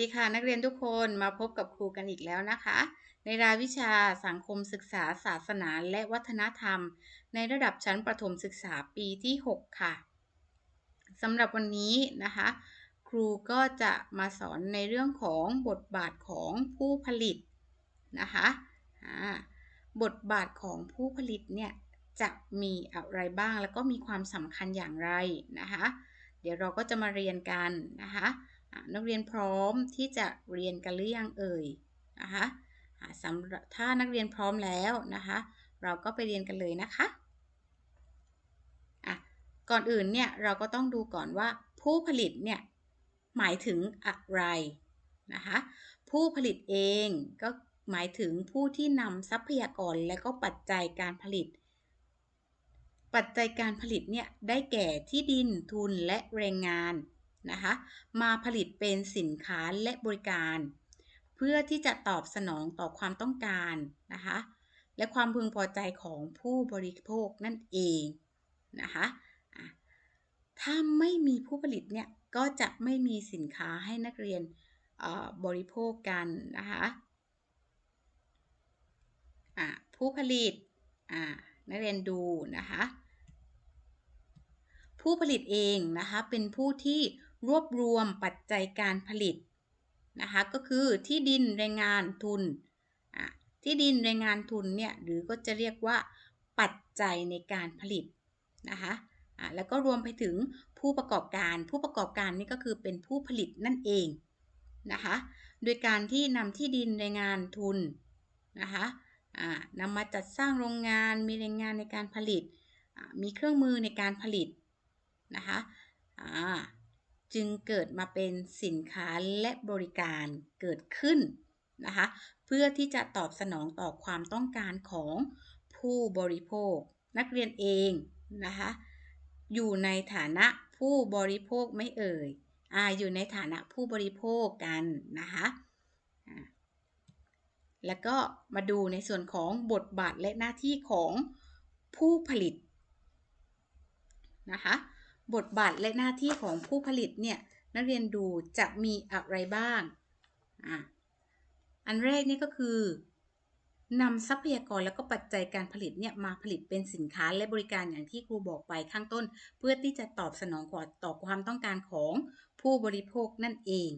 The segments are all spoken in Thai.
ดีค่ะนักเรียนทุกคนมาพบกับครูกันอีกแล้วนะคะ ในรายวิชาสังคมศึกษาศาสนาและวัฒนธรรม ในระดับชั้นประถมศึกษาปีที่ 6 ค่ะสำหรับวันนี้นะคะ ครูก็จะมาสอนในเรื่องของบทบาทของผู้ผลิตนะคะบทบาทของผู้ผลิตเนี่ยจะมีอะไรบ้างแล้วก็มีความสำคัญอย่างไรนะคะ เดี๋ยวเราก็จะมาเรียนกันนะคะ นักเรียนพร้อมที่จะเรียนกันหรือยังเอ่ยนะคะสำหรับถ้านักเรียนพร้อมแล้วนะคะ เราก็ไปเรียนกันเลยนะคะะก่อนอื่นเนี่ยเราก็ต้องดูก่อนว่าผู้ผลิตเนี่ยหมายถึงอะไรนะคะผู้ผลิตเองก็หมายถึงผู้ที่นำทรัพยากรและก็ปัจจัยการผลิต ปัจจัยการผลิตเนี่ยได้แก่ที่ดินทุนและแรงงาน นะคะมาผลิตเป็นสินค้าและบริการ เพื่อที่จะตอบสนองต่อความต้องการนะคะและความพึงพอใจของผู้บริโภคนั่นเองนะคะถ้าไม่มีผู้ผลิตเนี่ยก็จะไม่มีสินค้าให้นักเรียนบริโภคกันนะคะผู้ผลิตนักเรียนดูนะคะผู้ผลิตเองนะคะเป็นผู้ที่ รวบรวมปัจจัยการผลิตนะคะก็คือที่ดินแรงงานทุน ที่ดินแรงงานทุนเนี่ยหรือก็จะเรียกว่าปัจจัยในการผลิตนะคะแล้วก็รวมไปถึงผู้ประกอบการผู้ประกอบการนี่ก็คือเป็นผู้ผลิตนั่นเองนะคะโดยการที่นำที่ดินแรงงานทุนนะคะนำมาจัดสร้างโรงงานมีแรงงานในการผลิต มีเครื่องมือในการผลิตนะคะ จึงเกิดมาเป็นสินค้าและบริการเกิดขึ้นนะคะเพื่อที่จะตอบสนองต่อความต้องการของผู้บริโภค นักเรียนเองนะคะอยู่ในฐานะผู้บริโภคไม่เอ่ยออยู่ในฐานะผู้บริโภคกันนะคะแล้วก็มาดูในส่วนของบทบาทและหน้าที่ของผู้ผลิตนะคะ บทบาทและหน้าที่ของผู้ผลิตเนี่ยนักเรียนดูจะมีอะไรบ้างอะอันแรกนี่ก็คือนำทรัพยากรและก็ปัจจัยการผลิตเนี่ยมาผลิตเป็นสินค้าและบริการอย่างที่ครูบอกไปข้างต้น เพื่อที่จะตอบสนองต่อความต้องการของผู้บริโภคนั่นเอง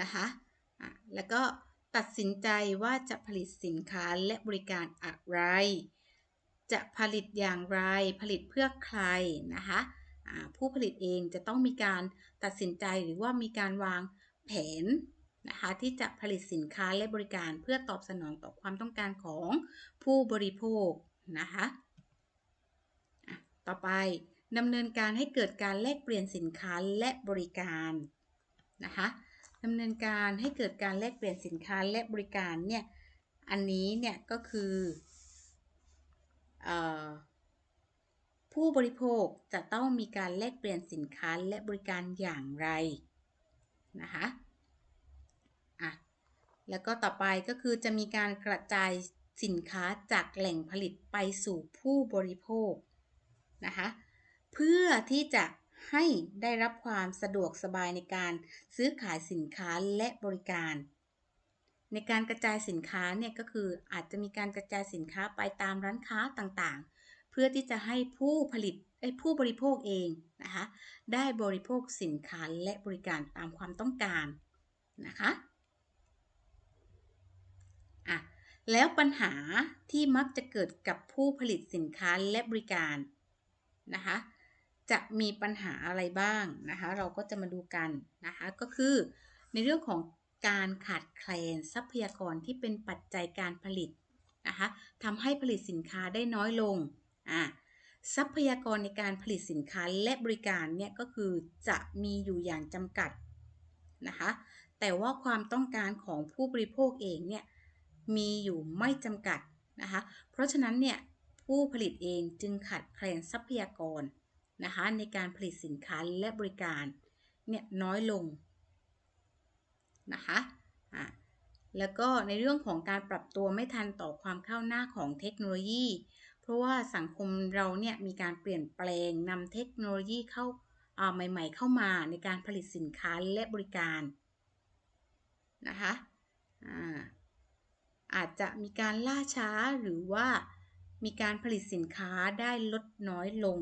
นะคะะแล้วก็ตัดสินใจว่าจะผลิตสินค้าและบริการอะไร จะผลิตอย่างไรผลิตเพื่อใครนะคะ ผู้ผลิตเองจะต้องมีการตัดสินใจหรือว่ามีการวางแผนนะคะที่จะผลิตสินค้าและบริการเพื่อตอบสนองต่อความต้องการของผู้บริโภคนะคะต่อไปดำเนินการให้เกิดการแลกเปลี่ยนสินค้าและบริการนะคะดำเนินการให้เกิดการแลกเปลี่ยนสินค้าและบริการเนี่ยอันนี้เนี่ยก็คืออ ผู้บริโภคจะต้องมีการแลกเปลี่ยนสินค้าและบริการอย่างไรนะคะอะแล้วก็ต่อไปก็คือจะมีการกระจายสินค้าจากแหล่งผลิตไปสู่ผู้บริโภคนะคะเพื่อที่จะให้ได้รับความสะดวกสบายในการซื้อขายสินค้าและบริการ ในการกระจายสินค้าเนี่ยก็คืออาจจะมีการกระจายสินค้าไปตามร้านค้าต่างๆ พื่อที่จะให้ผู้ผลิตผู้บริโภคเองนะคะได้บริโภคสินค้าและบริการตามความต้องการนะคะอะแล้วปัญหาที่มักจะเกิดกับผู้ผลิตสินค้าและบริการนะคะจะมีปัญหาอะไรบ้างนะคะเราก็จะมาดูกันนะคะก็คือในเรื่องของการขาดแคลนทรัพยากรที่เป็นปัจจัยการผลิตนะคะทำให้ผลิตสินค้าได้น้อยลง อะทรัพยากรในการผลิตสินค้าและบริการเนี่ยก็คือจะมีอยู่อย่างจำกัดนะคะแต่ว่าความต้องการของผู้บริโภคเองเนี่ยมีอยู่ไม่จำกัดนะคะเพราะฉะนั้นเนี่ยผู้ผลิตเองจึงขาดแคลนทรัพยากรนะคะในการผลิตสินค้าและบริการเนี่ยน้อยลงนะคะอะแล้วก็ในเรื่องของการปรับตัวไม่ทันต่อความเข้าหน้าของเทคโนโลยี เพราะว่าสังคมเราเนี่ยมีการเปลี่ยนแปลงนำเทคโนโลยีเข้าใหม่ ๆ เข้ามาในการผลิตสินค้าและบริการนะคะอาอาจจะมีการล่าช้าหรือว่ามีการผลิตสินค้าได้ลดน้อยลง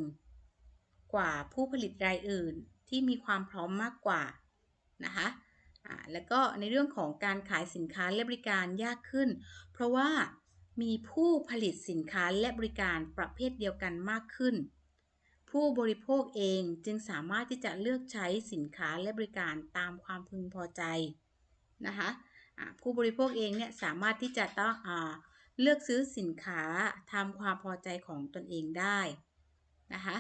กว่าผู้ผลิตรายอื่นที่มีความพร้อมมากกว่านะคะแล้วก็ในเรื่องของการขายสินค้าและบริการยากขึ้น เพราะว่า มีผู้ผลิตสินค้าและบริการประเภทเดียวกันมากขึ้น ผู้บริโภคเองจึงสามารถที่จะเลือกใช้สินค้าและบริการตามความพึงพอใจนะคะผู้บริโภคเองเนี่ยสามารถที่จะต้องอเลือกซื้อสินค้าทำความพอใจของตนเองได้นะคะ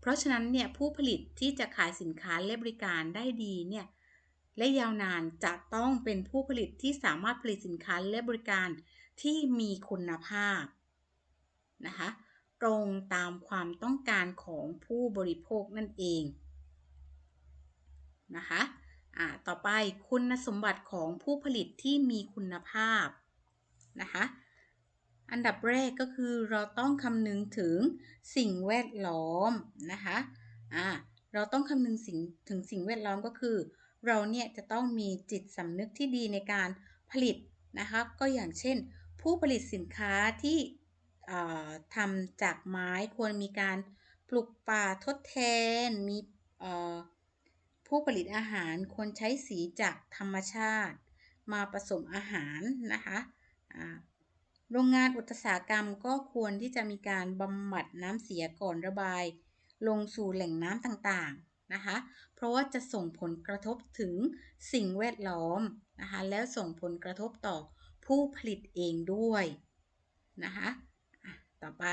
เพราะฉะนั้นเนี่ยผู้ผลิตที่จะขายสินค้าและบริการได้ดีเนี่ยและยาวนานจะต้องเป็นผู้ผลิตที่สามารถผลิตสินค้าและบริการ ที่มีคุณภาพนะคะตรงตามความต้องการของผู้บริโภคนั่นเองนะคะอ่าต่อไปคุณสมบัติของผู้ผลิตที่มีคุณภาพนะคะอันดับแรกก็คือเราต้องคำนึงถึงสิ่งแวดล้อมนะคะอ่าเราต้องคำนึงสิ่งถึงสิ่งแวดล้อมก็คือ เราเนี่ยจะต้องมีจิตสำนึกที่ดีในการผลิตนะคะ ก็อย่างเช่น ผู้ผลิตสินค้าที่ทำจากไม้ควรมีการปลูกป่าทดแทน มีผู้ผลิตอาหารควรใช้สีจากธรรมชาติ มาผสมอาหารนะคะโรงงานอุตสาหกรรมก็ควรที่จะมีการบำบัดน้ำเสียก่อนระบาย ลงสู่แหล่งน้ำต่างๆนะคะ เพราะว่าจะส่งผลกระทบถึงสิ่งแวดล้อมนะคะ แล้วส่งผลกระทบต่อ ผู้ผลิตเองด้วยนะคะต่อไป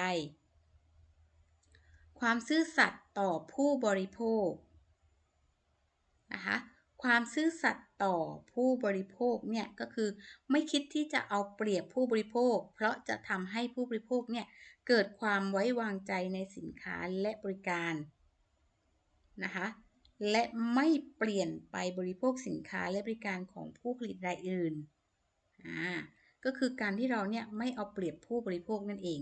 ความซื่อสัตย์ต่อผู้บริโภคนะคะความซื่อสัตย์ต่อผู้บริโภคเนี่ยก็คือไม่คิดที่จะเอาเปรียบผู้บริโภค เพราะจะทำให้ผู้บริโภคเนี่ยเกิดความไว้วางใจในสินค้าและบริการนะคะและไม่เปลี่ยนไปบริโภคสินค้าและบริการของผู้ผลิตรายอื่น อ่าก็คือการที่เราเนี่ยไม่เอาเปรียบผู้บริโภคนั่นเอง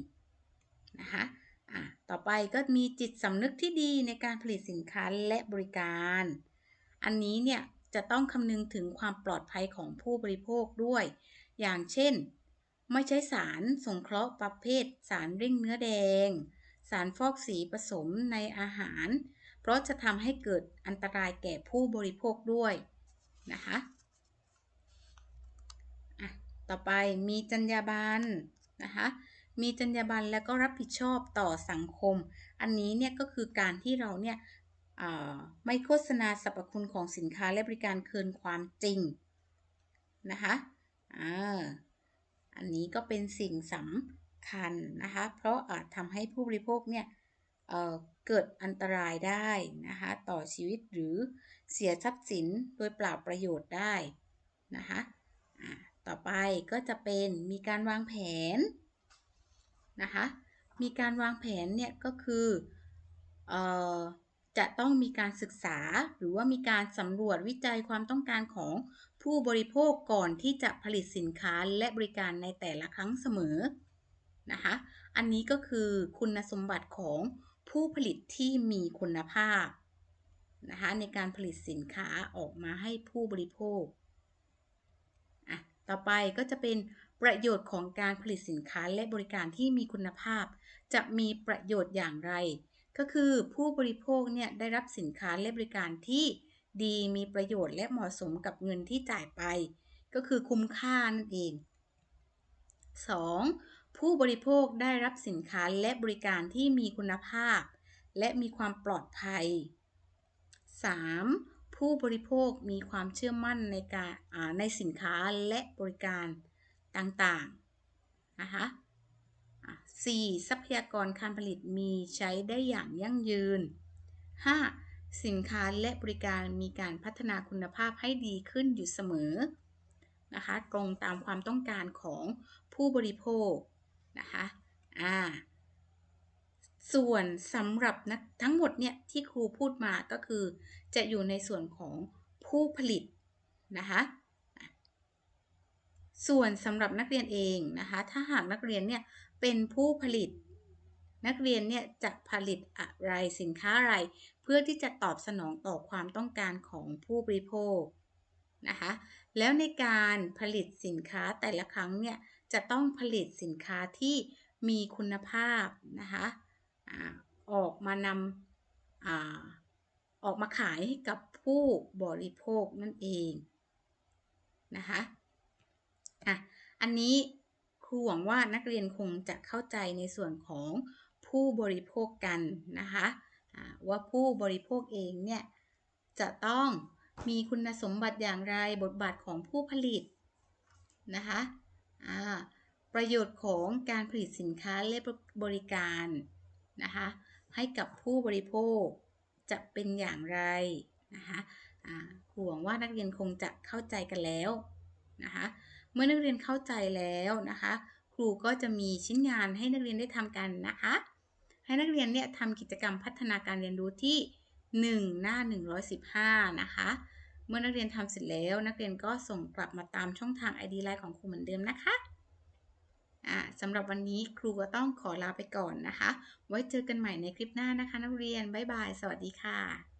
นะคะอ่าต่อไปก็มีจิตสำนึกที่ดีในการผลิตสินค้าและบริการ อันนี้เนี่ยจะต้องคำนึงถึงความปลอดภัยของผู้บริโภคด้วย อย่างเช่น ไม่ใช้สารสงเคราะห์ประเภท สารเร่งเนื้อแดง สารฟอกสีผสมในอาหาร เพราะจะทำให้เกิดอันตรายแก่ผู้บริโภคด้วยนะคะ ต่อไปมีจรรยาบรรณนะคะมีจรรยาบรรณแล้วก็รับผิดชอบต่อสังคม อันนี้เนี่ยก็คือการที่เราเนี่ยไม่โฆษณาสรรพคุณของสินค้าและบริการเกินความจริงนะคะอันนี้ก็เป็นสิ่งสำคัญนะคะ เพราะอาจทำให้ผู้บริโภคเนี่ยเเกิดอันตรายได้นะคะต่อชีวิตหรือเสียทรัพย์สินโดยเปล่าประโยชน์ได้นะคะ ต่อไปก็จะเป็นมีการวางแผนนะคะ มีการวางแผนเนี่ยก็คืออจะต้องมีการศึกษาหรือว่ามีการสำรวจวิจัยความต้องการของผู้บริโภคก่อนที่จะผลิตสินค้าและบริการในแต่ละครั้งเสมอนะคะ อันนี้ก็คือคุณสมบัติของผู้ผลิตที่มีคุณภาพนะคะในการผลิตสินค้าออกมาให้ผู้บริโภค ต่อไปก็จะเป็นประโยชน์ของการผลิตสินค้าและบริการที่มีคุณภาพ จะมีประโยชน์อย่างไร ก็คือผู้บริโภคเนี่ยได้รับสินค้าและบริการที่ดีมีประโยชน์และเหมาะสมกับเงินที่จ่ายไป ก็คือคุ้มค่านั่นเอง 2. ผู้บริโภคได้รับสินค้าและบริการที่มีคุณภาพ และมีความปลอดภัย 3. ผู้บริโภคมีความเชื่อมั่นในการในสินค้าและบริการต่างๆ นะคะ 4. ทรัพยากรการผลิตมีใช้ได้อย่างยั่งยืน 5. สินค้าและบริการมีการพัฒนาคุณภาพให้ดีขึ้นอยู่เสมอ นะคะ ตรงตามความต้องการของผู้บริโภค นะคะ อ่า ส่วนสำหรับนะทั้งหมดเนี่ยที่ครูพูดมาก็คือ จะอยู่ในส่วนของผู้ผลิตนะคะส่วนสำหรับนักเรียนเองนะคะ ถ้าหากนักเรียนเนี่ยเป็นผู้ผลิต นักเรียนเนี่ยจะผลิตอะไรสินค้าอะไร เพื่อที่จะตอบสนองต่อความต้องการของผู้บริโภคนะคะ แล้วในการผลิตสินค้าแต่ละครั้งเนี่ยจะต้องผลิตสินค้าที่มีคุณภาพนะคะ ออกมานำอออกมาขายให้กับผู้บริโภคนั่นเองนะคะอะอันนี้ครูหวังว่านักเรียนคงจะเข้าใจในส่วนของผู้บริโภคกันนะคะว่าผู้บริโภคเองเนี่ยจะต้องมีคุณสมบัติอย่างไรบทบาทของผู้ผลิตนะคะประโยชน์ของการผลิตสินค้าและบริการ นะคะให้กับผู้บริโภคจะเป็นอย่างไรนะคะครูหวังว่านักเรียนคงจะเข้าใจกันแล้วนะคะเมื่อนักเรียนเข้าใจแล้วนะคะครูก็จะมีชิ้นงานให้นักเรียนได้ทำกันนะคะให้นักเรียนเนี่ยทำกิจกรรมพัฒนาการเรียนรู้ที่ 1 หน้า 115 นะคะ เมื่อนักเรียนทำเสร็จแล้ว นักเรียนก็ส่งกลับมาตามช่องทาง ID ไลน์ของครูเหมือนเดิมนะคะ สำหรับวันนี้ครูก็ต้องขอลาไปก่อนนะคะ ไว้เจอกันใหม่ในคลิปหน้านะคะ นักเรียน บ๊ายบาย สวัสดีค่ะ